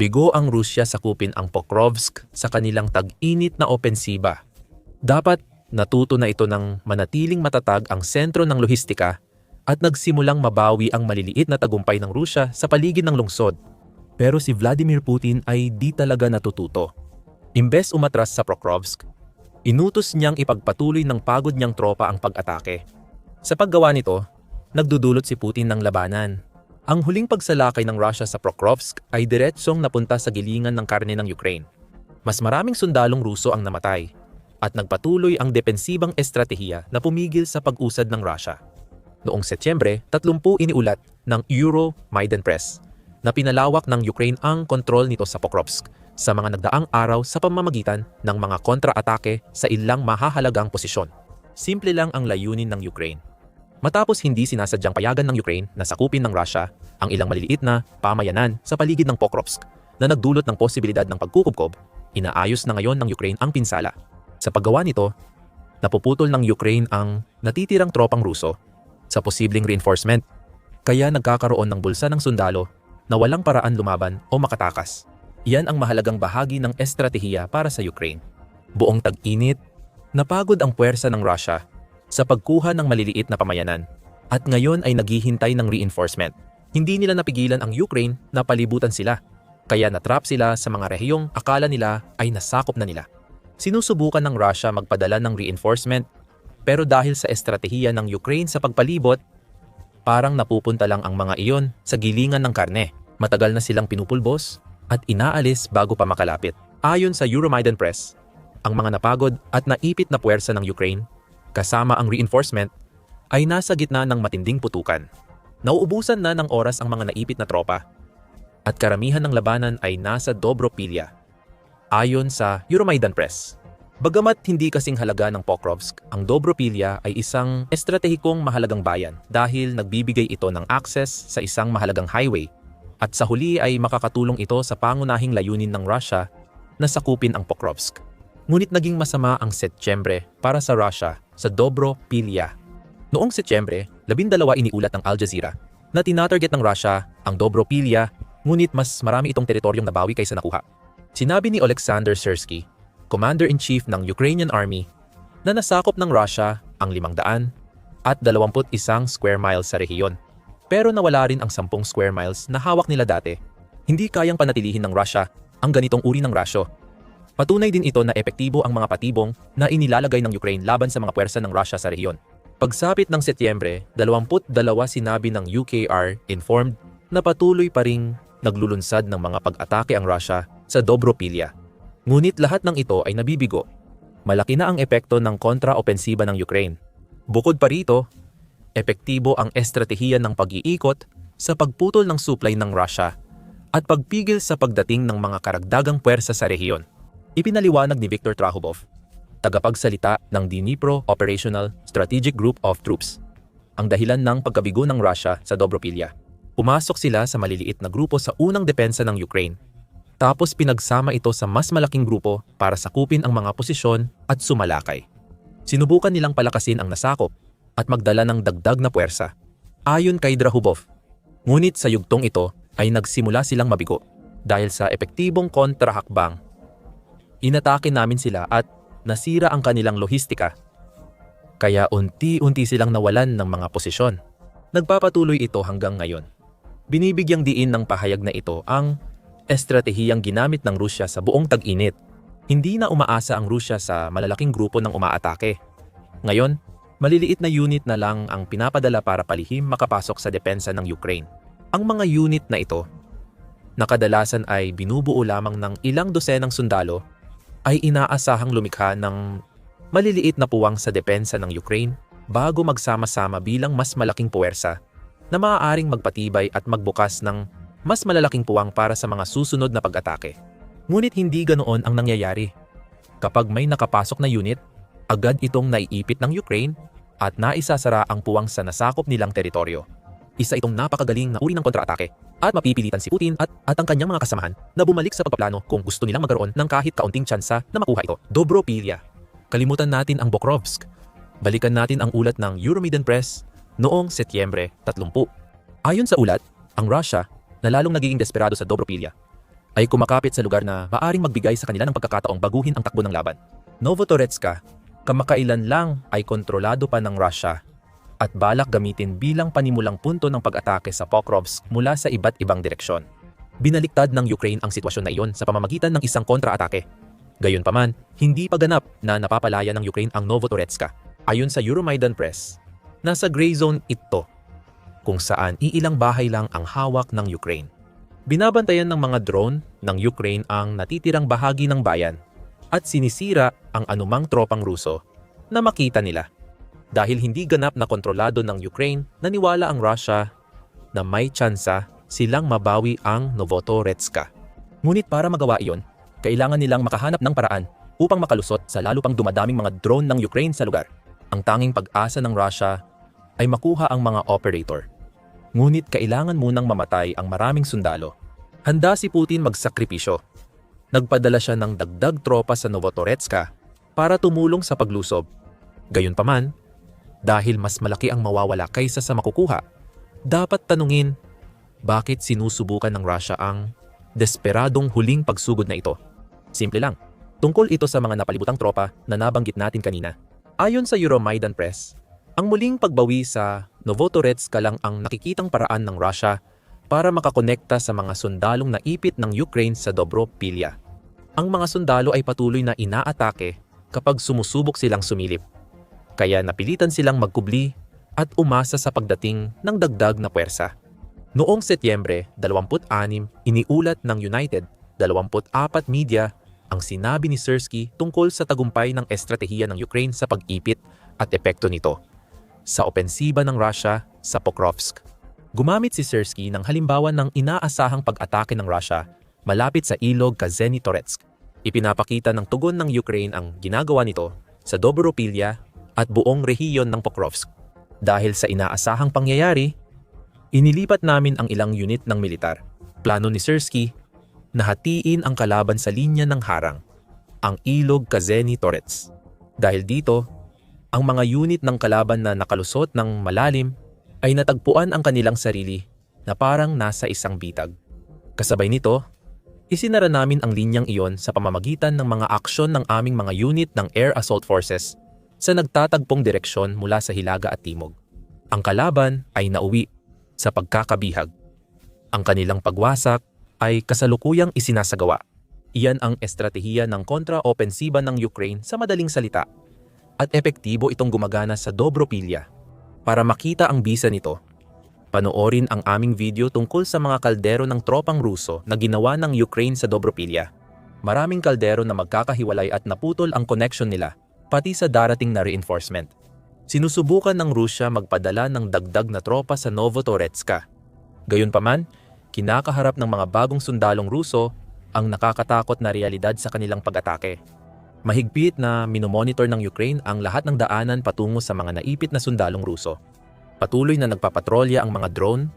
Bigo ang Rusya sakupin ang Pokrovsk sa kanilang tag-init na opensiba. Dapat natuto na ito ng manatiling matatag ang sentro ng lohistika at nagsimulang mabawi ang maliliit na tagumpay ng Rusya sa paligid ng lungsod. Pero si Vladimir Putin ay di talaga natututo. Imbes umatras sa Pokrovsk, inutos niyang ipagpatuloy ng pagod niyang tropa ang pag-atake. Sa paggawa nito, nagdudulot si Putin ng labanan. Ang huling pagsalakay ng Russia sa Pokrovsk ay diretsong napunta sa gilingan ng karne ng Ukraine. Mas maraming sundalong Ruso ang namatay at nagpatuloy ang depensibang estratehiya na pumigil sa pag-usad ng Russia. Noong Setyembre, 30 iniulat ng Euro Maidan Press na pinalawak ng Ukraine ang kontrol nito sa Pokrovsk sa mga nagdaang araw sa pamamagitan ng mga kontra-atake sa ilang mahahalagang posisyon. Simple lang ang layunin ng Ukraine. Matapos hindi sinasadyang payagan ng Ukraine na sakupin ng Russia ang ilang maliliit na pamayanan sa paligid ng Pokrovsk na nagdulot ng posibilidad ng pagkukubkob, inaayos na ngayon ng Ukraine ang pinsala. Sa paggawa nito, napuputol ng Ukraine ang natitirang tropang Ruso sa posibleng reinforcement, kaya nagkakaroon ng bulsa ng sundalo na walang paraan lumaban o makatakas. Iyan ang mahalagang bahagi ng estratehiya para sa Ukraine. Buong tag-init, napagod ang puwersa ng Russia sa pagkuha ng maliliit na pamayanan at ngayon ay naghihintay ng reinforcement. Hindi nila napigilan ang Ukraine na palibutan sila, kaya natrap sila sa mga rehiyong akala nila ay nasakop na nila. Sinusubukan ng Russia magpadala ng reinforcement pero dahil sa estratehiya ng Ukraine sa pagpalibot, parang napupunta lang ang mga iyon sa gilingan ng karne. Matagal na silang pinupulbos at inaalis bago pa makalapit. Ayon sa Euromaidan Press, ang mga napagod at naipit na puwersa ng Ukraine, kasama ang reinforcement, ay nasa gitna ng matinding putukan. Nauubusan na ng oras ang mga naipit na tropa at karamihan ng labanan ay nasa Dobropilya. Ayon sa Euromaidan Press, Bagamat hindi kasing halaga ng Pokrovsk, ang Dobropilya ay isang estratehikong mahalagang bayan dahil nagbibigay ito ng access sa isang mahalagang highway at sa huli ay makakatulong ito sa pangunahing layunin ng Russia na sakupin ang Pokrovsk. Ngunit naging masama ang Setyembre para sa Russia sa Dobropilya. Noong Setyembre, labindalawa iniulat ng Al Jazeera na tinatarget ng Russia ang Dobropilya ngunit mas marami itong teritoryong nabawi kaysa nakuha. Sinabi ni Alexander Sersky Commander-in-Chief ng Ukrainian Army, na nasakop ng Russia ang 500 at 21 square miles sa rehiyon. Pero nawala rin ang 10 square miles na hawak nila dati. Hindi kayang panatilihin ng Russia ang ganitong uri ng rasyo. Patunay din ito na epektibo ang mga patibong na inilalagay ng Ukraine laban sa mga puwersa ng Russia sa rehiyon. Pagsapit ng Setyembre, 22 sinabi ng UKR informed na patuloy pa ring naglulunsad ng mga pag-atake ang Russia sa Dobropilya Ngunit lahat ng ito ay nabibigo. Malaki na ang epekto ng kontra-opensiba ng Ukraine. Bukod pa rito, epektibo ang estratehiya ng pag-iikot sa pagputol ng supply ng Russia at pagpigil sa pagdating ng mga karagdagang puwersa sa rehiyon. Ipinaliwanag ni Viktor Trahubov, tagapagsalita ng Dnipro Operational Strategic Group of Troops, ang dahilan ng pagkabigo ng Russia sa Dobropilya. Pumasok sila sa maliliit na grupo sa unang depensa ng Ukraine tapos pinagsama ito sa mas malaking grupo para sakupin ang mga posisyon at sumalakay. Sinubukan nilang palakasin ang nasakop at magdala ng dagdag na puwersa. Ayon kay Drahubov, ngunit sa yugtong ito ay nagsimula silang mabigo dahil sa epektibong kontrahakbang. Inatake namin sila at nasira ang kanilang lohistika. Kaya unti-unti silang nawalan ng mga posisyon. Nagpapatuloy ito hanggang ngayon. Binibigyang diin ng pahayag na ito ang estratehiyang ginamit ng Rusya sa buong tag-init. Hindi na umaasa ang Rusya sa malalaking grupo ng umaatake. Ngayon, maliliit na unit na lang ang pinapadala para palihim makapasok sa depensa ng Ukraine. Ang mga unit na ito, na kadalasan ay binubuo lamang ng ilang dosenang sundalo, ay inaasahang lumikha ng maliliit na puwang sa depensa ng Ukraine bago magsama-sama bilang mas malaking puwersa na maaaring magpatibay at magbukas ng mas malalaking puwang para sa mga susunod na pag-atake. Ngunit hindi ganoon ang nangyayari. Kapag may nakapasok na unit, agad itong naiipit ng Ukraine at naisasara ang puwang sa nasakop nilang teritoryo. Isa itong napakagaling na uri ng kontra-atake at mapipilitan si Putin at, at ang kanyang mga kasamahan na bumalik sa pagpaplano kung gusto nilang magkaroon ng kahit kaunting tsansa na makuha ito. Dobropilya. Kalimutan natin ang Bokrovsk. Balikan natin ang ulat ng Euromaidan Press noong Setyembre 30. Ayon sa ulat, ang Russia na lalong nagiging desperado sa Dobropilya ay kumakapit sa lugar na maaring magbigay sa kanila ng pagkakataong baguhin ang takbo ng laban. Novotoretska, kamakailan lang ay kontrolado pa ng Russia at balak gamitin bilang panimulang punto ng pag-atake sa Pokrovsk mula sa iba't ibang direksyon. Binaliktad ng Ukraine ang sitwasyon na iyon sa pamamagitan ng isang kontra-atake. Gayunpaman, hindi pa ganap na napapalaya ng Ukraine ang Novotoretska. Ayon sa Euromaidan Press, nasa gray zone ito kung saan iilang bahay lang ang hawak ng Ukraine. Binabantayan ng mga drone ng Ukraine ang natitirang bahagi ng bayan at sinisira ang anumang tropang Ruso na makita nila. Dahil hindi ganap na kontrolado ng Ukraine, naniwala ang Russia na may tsansa silang mabawi ang Novotoretska. Ngunit para magawa iyon, kailangan nilang makahanap ng paraan upang makalusot sa lalo pang dumadaming mga drone ng Ukraine sa lugar. Ang tanging pag-asa ng Russia ay makuha ang mga operator. Ngunit kailangan munang mamatay ang maraming sundalo. Handa si Putin magsakripisyo. Nagpadala siya ng dagdag tropa sa Novotoretska para tumulong sa paglusob. Gayunpaman, dahil mas malaki ang mawawala kaysa sa makukuha, dapat tanungin bakit sinusubukan ng Russia ang desperadong huling pagsugod na ito. Simple lang. Tungkol ito sa mga napalibutang tropa na nabanggit natin kanina. Ayon sa Euromaidan Press, ang muling pagbawi sa Novotoretska lang ang nakikitang paraan ng Russia para makakonekta sa mga sundalong naipit ng Ukraine sa Dobropilya. Ang mga sundalo ay patuloy na inaatake kapag sumusubok silang sumilip. Kaya napilitan silang magkubli at umasa sa pagdating ng dagdag na puwersa. Noong Setyembre 26, iniulat ng United 24 Media ang sinabi ni Sersky tungkol sa tagumpay ng estratehiya ng Ukraine sa pag-ipit at epekto nito sa opensiba ng Russia sa Pokrovsk. Gumamit si Sersky ng halimbawa ng inaasahang pag-atake ng Russia malapit sa ilog Kazeni-Toretsk. Ipinapakita ng tugon ng Ukraine ang ginagawa nito sa Dobropilya at buong rehiyon ng Pokrovsk. Dahil sa inaasahang pangyayari, inilipat namin ang ilang unit ng militar. Plano ni Sersky na hatiin ang kalaban sa linya ng harang, ang ilog Kazeni-Torets. Dahil dito, ang mga unit ng kalaban na nakalusot ng malalim ay natagpuan ang kanilang sarili na parang nasa isang bitag. Kasabay nito, isinara namin ang linyang iyon sa pamamagitan ng mga aksyon ng aming mga unit ng Air Assault Forces sa nagtatagpong direksyon mula sa Hilaga at Timog. Ang kalaban ay nauwi sa pagkakabihag. Ang kanilang pagwasak ay kasalukuyang isinasagawa. Iyan ang estratehiya ng kontra-opensiba ng Ukraine sa madaling salita at epektibo itong gumagana sa Dobropilya para makita ang bisa nito, panoorin ang aming video tungkol sa mga kaldero ng tropang Ruso na ginawa ng Ukraine sa Dobropilya. Maraming kaldero na magkakahiwalay at naputol ang connection nila, pati sa darating na reinforcement. Sinusubukan ng Rusya magpadala ng dagdag na tropa sa Novotoretska. Gayunpaman, kinakaharap ng mga bagong sundalong Ruso ang nakakatakot na realidad sa kanilang pag-atake. Mahigpit na minomonitor ng Ukraine ang lahat ng daanan patungo sa mga naipit na sundalong Ruso. Patuloy na nagpapatrolya ang mga drone,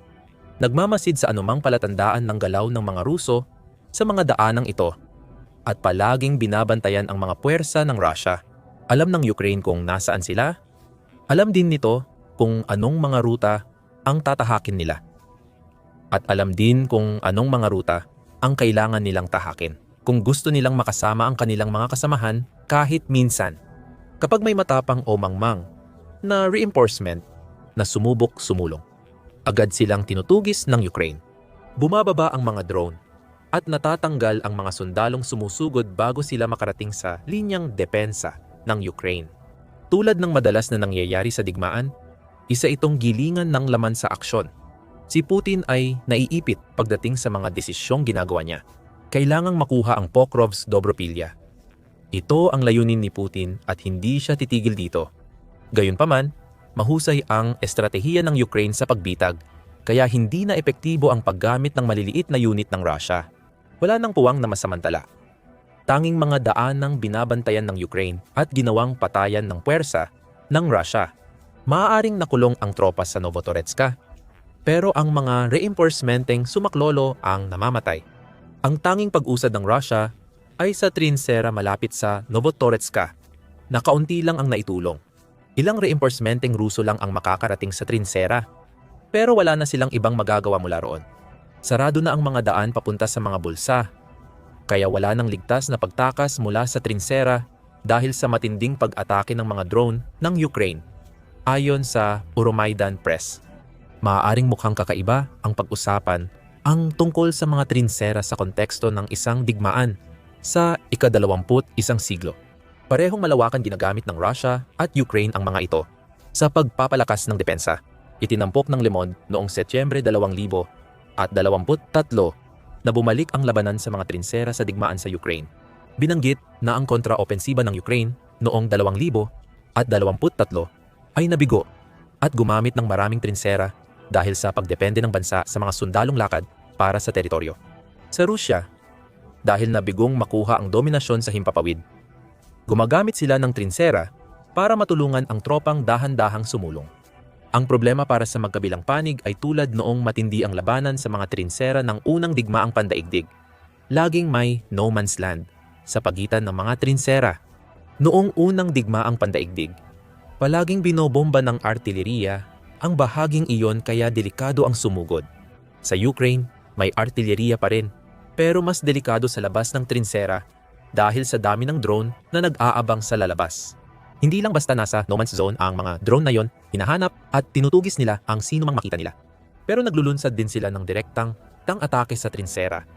nagmamasid sa anumang palatandaan ng galaw ng mga Ruso sa mga daanang ito, at palaging binabantayan ang mga puwersa ng Russia. Alam ng Ukraine kung nasaan sila, alam din nito kung anong mga ruta ang tatahakin nila. At alam din kung anong mga ruta ang kailangan nilang tahakin kung gusto nilang makasama ang kanilang mga kasamahan kahit minsan. Kapag may matapang o mangmang na reinforcement na sumubok sumulong. Agad silang tinutugis ng Ukraine. Bumababa ang mga drone at natatanggal ang mga sundalong sumusugod bago sila makarating sa linyang depensa ng Ukraine. Tulad ng madalas na nangyayari sa digmaan, isa itong gilingan ng laman sa aksyon. Si Putin ay naiipit pagdating sa mga desisyong ginagawa niya kailangang makuha ang Pokrov's Dobropilya. Ito ang layunin ni Putin at hindi siya titigil dito. Gayunpaman, mahusay ang estratehiya ng Ukraine sa pagbitag kaya hindi na epektibo ang paggamit ng maliliit na unit ng Russia. Wala nang puwang na masamantala. Tanging mga daan ng binabantayan ng Ukraine at ginawang patayan ng puwersa ng Russia. Maaaring nakulong ang tropa sa Novotoretska, pero ang mga reinforcementeng sumaklolo ang namamatay. Ang tanging pag-usad ng Russia ay sa Trinsera malapit sa Novotoretska na kaunti lang ang naitulong. Ilang reinforcementeng Ruso lang ang makakarating sa Trinsera pero wala na silang ibang magagawa mula roon. Sarado na ang mga daan papunta sa mga bulsa kaya wala nang ligtas na pagtakas mula sa trinsera dahil sa matinding pag-atake ng mga drone ng Ukraine. Ayon sa Euromaidan Press, maaaring mukhang kakaiba ang pag-usapan ang tungkol sa mga trinsera sa konteksto ng isang digmaan sa ikadalawamput isang siglo. Parehong malawakan ginagamit ng Russia at Ukraine ang mga ito sa pagpapalakas ng depensa. Itinampok ng Le Monde noong Setyembre 2000 at 23 na bumalik ang labanan sa mga trinsera sa digmaan sa Ukraine. Binanggit na ang kontraopensiba ng Ukraine noong 2000 at 23 ay nabigo at gumamit ng maraming trinsera dahil sa pagdepende ng bansa sa mga sundalong lakad para sa teritoryo. Sa Rusya, dahil nabigong makuha ang dominasyon sa himpapawid, gumagamit sila ng trinsera para matulungan ang tropang dahan-dahang sumulong. Ang problema para sa magkabilang panig ay tulad noong matindi ang labanan sa mga trinsera ng unang digmaang pandaigdig. Laging may no man's land sa pagitan ng mga trinsera. Noong unang digmaang pandaigdig, palaging binobomba ng artileriya ang bahaging iyon kaya delikado ang sumugod. Sa Ukraine, may artileriya pa rin, pero mas delikado sa labas ng trinsera dahil sa dami ng drone na nag-aabang sa lalabas. Hindi lang basta nasa no man's zone ang mga drone na yon, hinahanap at tinutugis nila ang sino mang makita nila. Pero naglulunsad din sila ng direktang tang atake sa trinsera.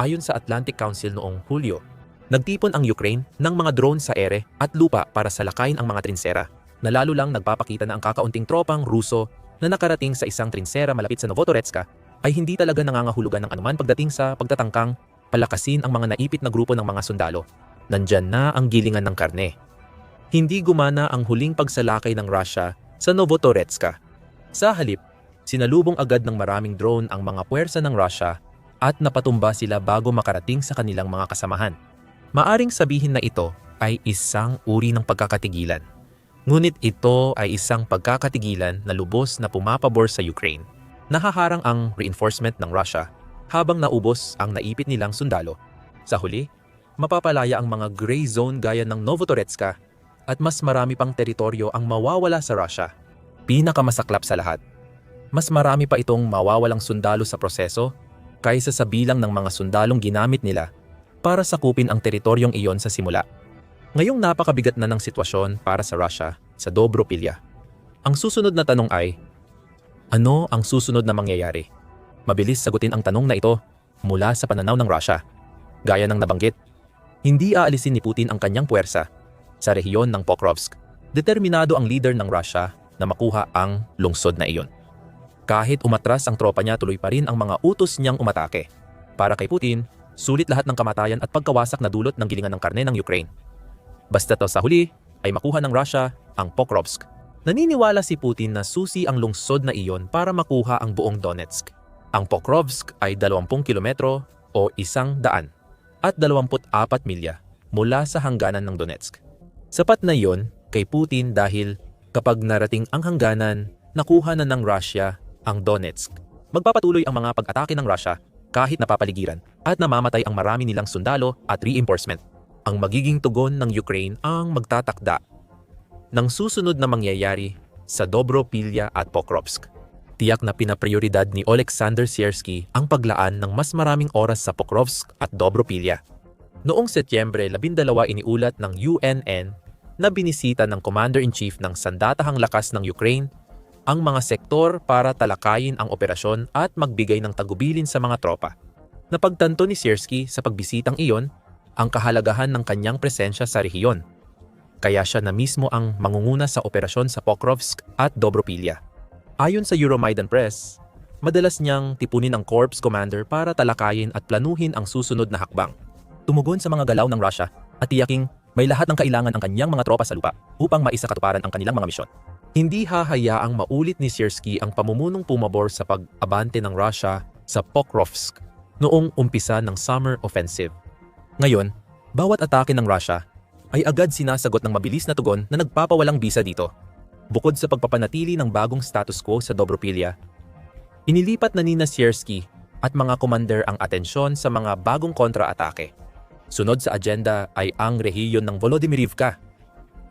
Ayon sa Atlantic Council noong Hulyo, nagtipon ang Ukraine ng mga drone sa ere at lupa para salakayin ang mga trinsera, na lalo lang nagpapakita na ang kakaunting tropang Ruso na nakarating sa isang trinsera malapit sa Novotoretska ay hindi talaga nangangahulugan ng anuman pagdating sa pagtatangkang palakasin ang mga naipit na grupo ng mga sundalo. Nandyan na ang gilingan ng karne hindi gumana ang huling pagsalakay ng Russia sa Novotoretska. Sa halip, sinalubong agad ng maraming drone ang mga puwersa ng Russia at napatumba sila bago makarating sa kanilang mga kasamahan. Maaring sabihin na ito ay isang uri ng pagkakatigilan. Ngunit ito ay isang pagkakatigilan na lubos na pumapabor sa Ukraine. Nahaharang ang reinforcement ng Russia habang naubos ang naipit nilang sundalo. Sa huli, mapapalaya ang mga gray zone gaya ng Novotoretska at mas marami pang teritoryo ang mawawala sa Russia. Pinakamasaklap sa lahat, mas marami pa itong mawawalang sundalo sa proseso kaysa sa bilang ng mga sundalong ginamit nila para sakupin ang teritoryong iyon sa simula. Ngayong napakabigat na ng sitwasyon para sa Russia sa Dobropilya. Ang susunod na tanong ay, ano ang susunod na mangyayari? Mabilis sagutin ang tanong na ito mula sa pananaw ng Russia. Gaya ng nabanggit, hindi aalisin ni Putin ang kanyang puwersa sa rehiyon ng Pokrovsk. Determinado ang leader ng Russia na makuha ang lungsod na iyon. Kahit umatras ang tropa niya, tuloy pa rin ang mga utos niyang umatake. Para kay Putin, sulit lahat ng kamatayan at pagkawasak na dulot ng gilingan ng karne ng Ukraine. Basta to sa huli ay makuha ng Russia ang Pokrovsk. Naniniwala si Putin na susi ang lungsod na iyon para makuha ang buong Donetsk. Ang Pokrovsk ay 20 kilometro o isang daan at 24 milya mula sa hangganan ng Donetsk. Sapat na yon kay Putin dahil kapag narating ang hangganan, nakuha na ng Russia ang Donetsk. Magpapatuloy ang mga pag-atake ng Russia kahit napapaligiran at namamatay ang marami nilang sundalo at reinforcement. Ang magiging tugon ng Ukraine ang magtatakda ng susunod na mangyayari sa Dobropilya at Pokrovsk. Tiyak na pinaprioridad ni Alexander Siersky ang paglaan ng mas maraming oras sa Pokrovsk at Dobropilya Noong Setyembre 12 iniulat ng UNN na binisita ng Commander-in-Chief ng Sandatahang Lakas ng Ukraine ang mga sektor para talakayin ang operasyon at magbigay ng tagubilin sa mga tropa. Napagtanto ni Siersky sa pagbisitang iyon ang kahalagahan ng kanyang presensya sa rehiyon. Kaya siya na mismo ang mangunguna sa operasyon sa Pokrovsk at Dobropilya. Ayon sa Euromaidan Press, madalas niyang tipunin ang Corps Commander para talakayin at planuhin ang susunod na hakbang tumugon sa mga galaw ng Russia at tiyaking may lahat ng kailangan ang kanyang mga tropa sa lupa upang maisa katuparan ang kanilang mga misyon. Hindi hahayaang maulit ni Siersky ang pamumunong pumabor sa pag-abante ng Russia sa Pokrovsk noong umpisa ng Summer Offensive. Ngayon, bawat atake ng Russia ay agad sinasagot ng mabilis na tugon na nagpapawalang bisa dito. Bukod sa pagpapanatili ng bagong status quo sa Dobropilya, inilipat na ni Siersky at mga commander ang atensyon sa mga bagong kontra-atake. Sunod sa agenda ay ang rehiyon ng Volodymyrivka.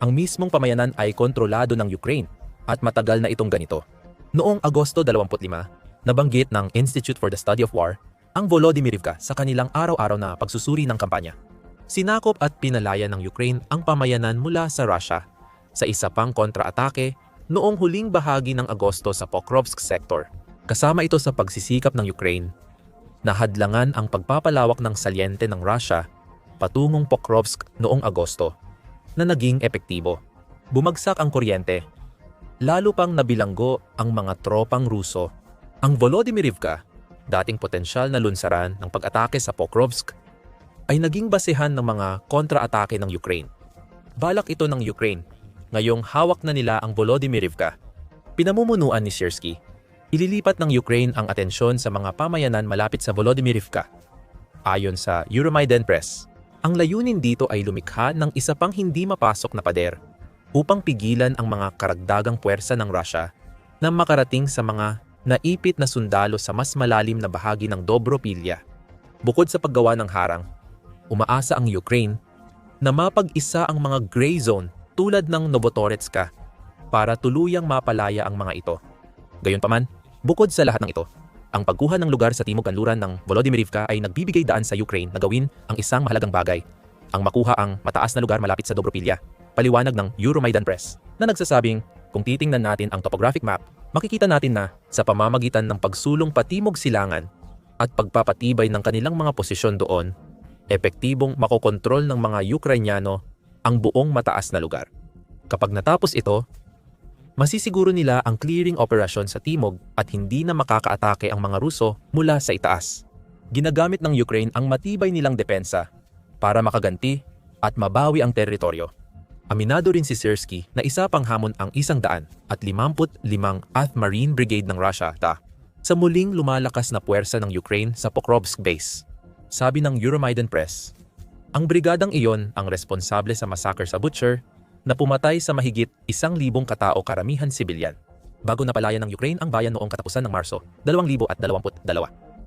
Ang mismong pamayanan ay kontrolado ng Ukraine at matagal na itong ganito. Noong Agosto 25, nabanggit ng Institute for the Study of War ang Volodymyrivka sa kanilang araw-araw na pagsusuri ng kampanya. Sinakop at pinalaya ng Ukraine ang pamayanan mula sa Russia sa isa pang kontra-atake noong huling bahagi ng Agosto sa Pokrovsk sector. Kasama ito sa pagsisikap ng Ukraine na hadlangan ang pagpapalawak ng salyente ng Russia patungong Pokrovsk noong Agosto na naging epektibo. Bumagsak ang kuryente, lalo pang nabilanggo ang mga tropang Ruso. Ang Volodymyrivka, dating potensyal na lunsaran ng pag-atake sa Pokrovsk, ay naging basehan ng mga kontra-atake ng Ukraine. Balak ito ng Ukraine, ngayong hawak na nila ang Volodymyrivka. Pinamumunuan ni Siersky, ililipat ng Ukraine ang atensyon sa mga pamayanan malapit sa Volodymyrivka. Ayon sa Euromaidan Press, ang layunin dito ay lumikha ng isa pang hindi mapasok na pader upang pigilan ang mga karagdagang puwersa ng Russia na makarating sa mga naipit na sundalo sa mas malalim na bahagi ng Dobropilya. Bukod sa paggawa ng harang, umaasa ang Ukraine na mapag-isa ang mga gray zone tulad ng Novotoretska para tuluyang mapalaya ang mga ito. Gayunpaman, bukod sa lahat ng ito, ang pagkuha ng lugar sa timog kanluran ng Volodymyrivka ay nagbibigay daan sa Ukraine na gawin ang isang mahalagang bagay, ang makuha ang mataas na lugar malapit sa Dobropilya, paliwanag ng Euromaidan Press, na nagsasabing kung titingnan natin ang topographic map, makikita natin na sa pamamagitan ng pagsulong patimog silangan at pagpapatibay ng kanilang mga posisyon doon, epektibong makokontrol ng mga Ukrainyano ang buong mataas na lugar. Kapag natapos ito, masisiguro nila ang clearing operation sa timog at hindi na makakaatake ang mga Ruso mula sa itaas. Ginagamit ng Ukraine ang matibay nilang depensa para makaganti at mabawi ang teritoryo. Aminado rin si Sersky na isa pang hamon ang isang daan at 55 th Marine Brigade ng Russia ta sa muling lumalakas na puwersa ng Ukraine sa Pokrovsk base. Sabi ng Euromaidan Press, ang brigadang iyon ang responsable sa massacre sa Butcher na pumatay sa mahigit isang libong katao karamihan sibilyan bago napalaya ng Ukraine ang bayan noong katapusan ng Marso 2022.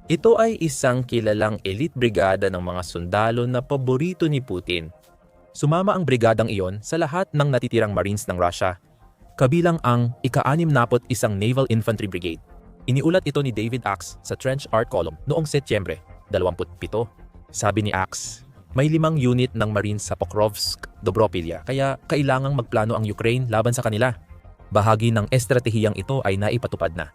Ito ay isang kilalang elite brigada ng mga sundalo na paborito ni Putin. Sumama ang brigadang iyon sa lahat ng natitirang Marines ng Russia, kabilang ang ika-61 Naval Infantry Brigade. Iniulat ito ni David Axe sa Trench Art Column noong Setyembre 27. Sabi ni Axe, may limang unit ng Marines sa Pokrovsk, Dobropilya, kaya kailangang magplano ang Ukraine laban sa kanila. Bahagi ng estratehiyang ito ay naipatupad na.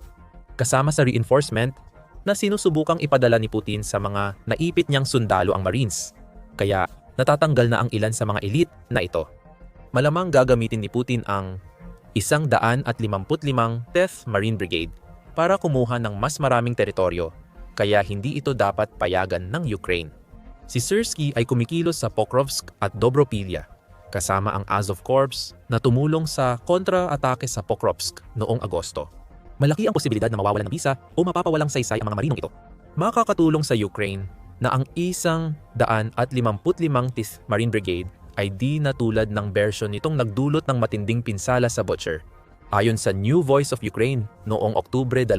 Kasama sa reinforcement na sinusubukang ipadala ni Putin sa mga naipit niyang sundalo ang Marines. Kaya natatanggal na ang ilan sa mga elite na ito. Malamang gagamitin ni Putin ang isang daan at 55 10th Marine Brigade para kumuha ng mas maraming teritoryo kaya hindi ito dapat payagan ng Ukraine. Si Sersky ay kumikilos sa Pokrovsk at Dobropilya, kasama ang Azov Corps na tumulong sa kontra-atake sa Pokrovsk noong Agosto. Malaki ang posibilidad na mawawalan ng bisa o mapapawalang saysay ang mga marinong ito. Makakatulong sa Ukraine na ang isang daan at 55 th Marine Brigade ay di na ng version nitong nagdulot ng matinding pinsala sa Butcher. Ayon sa New Voice of Ukraine noong Oktubre 2000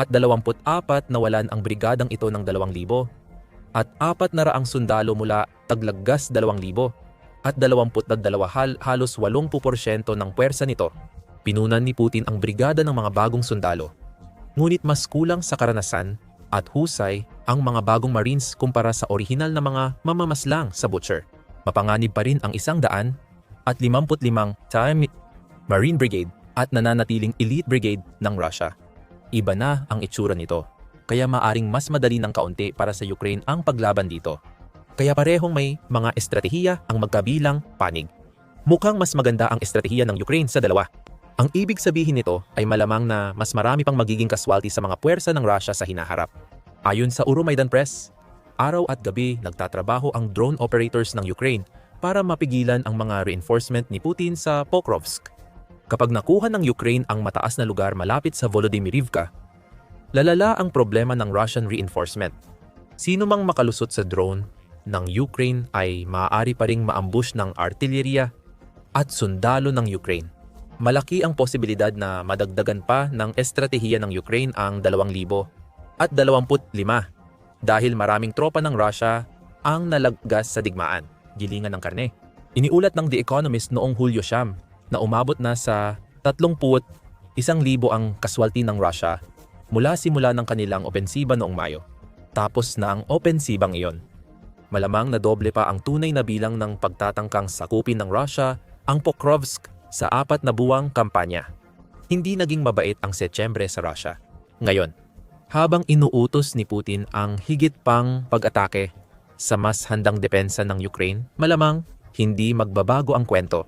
at 24 nawalan ang brigadang ito ng 2,000 at apat na raang sundalo mula taglaggas 2,000 at 22 hal halos 80% ng puwersa nito. Pinunan ni Putin ang brigada ng mga bagong sundalo. Ngunit mas kulang sa karanasan at husay ang mga bagong Marines kumpara sa orihinal na mga mamamaslang sa Butcher. Mapanganib pa rin ang isang daan at 55 time Marine Brigade at nananatiling Elite Brigade ng Russia. Iba na ang itsura nito, kaya maaring mas madali ng kaunti para sa Ukraine ang paglaban dito. Kaya parehong may mga estratehiya ang magkabilang panig. Mukhang mas maganda ang estratehiya ng Ukraine sa dalawa. Ang ibig sabihin nito ay malamang na mas marami pang magiging kaswalti sa mga puwersa ng Russia sa hinaharap. Ayon sa Euromaidan Press, araw at gabi nagtatrabaho ang drone operators ng Ukraine para mapigilan ang mga reinforcement ni Putin sa Pokrovsk. Kapag nakuha ng Ukraine ang mataas na lugar malapit sa Volodymyrivka, lalala ang problema ng Russian reinforcement. Sino mang makalusot sa drone ng Ukraine ay maaari pa ring maambush ng artillerya at sundalo ng Ukraine. Malaki ang posibilidad na madagdagan pa ng estratehiya ng Ukraine ang 2,000 at 25 dahil maraming tropa ng Russia ang nalaggas sa digmaan, gilingan ng karne. Iniulat ng The Economist noong Hulyo siyam na umabot na sa 30 isang libo ang kaswalti ng Russia mula simula ng kanilang opensiba noong Mayo. tapos na ang opensibang iyon. Malamang na doble pa ang tunay na bilang ng pagtatangkang sakupin ng Russia ang Pokrovsk sa apat na buwang kampanya. Hindi naging mabait ang Setyembre sa Russia. Ngayon, habang inuutos ni Putin ang higit pang pag-atake sa mas handang depensa ng Ukraine, malamang hindi magbabago ang kwento.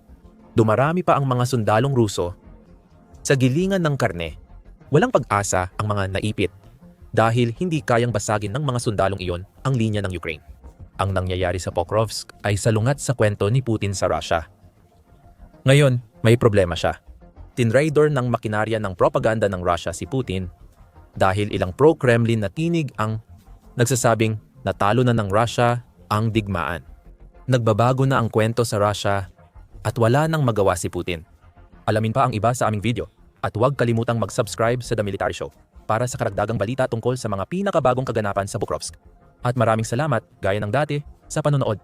Dumarami pa ang mga sundalong Ruso sa gilingan ng karne. Walang pag-asa ang mga naipit dahil hindi kayang basagin ng mga sundalong iyon ang linya ng Ukraine. Ang nangyayari sa Pokrovsk ay salungat sa kwento ni Putin sa Russia. Ngayon, may problema siya. Tinraidor ng makinarya ng propaganda ng Russia si Putin dahil ilang pro-Kremlin na tinig ang nagsasabing natalo na ng Russia ang digmaan. Nagbabago na ang kwento sa Russia at wala nang magawa si Putin. Alamin pa ang iba sa aming video at huwag kalimutang mag-subscribe sa The Military Show para sa karagdagang balita tungkol sa mga pinakabagong kaganapan sa Bukrovsk. At maraming salamat, gaya ng dati, sa panonood.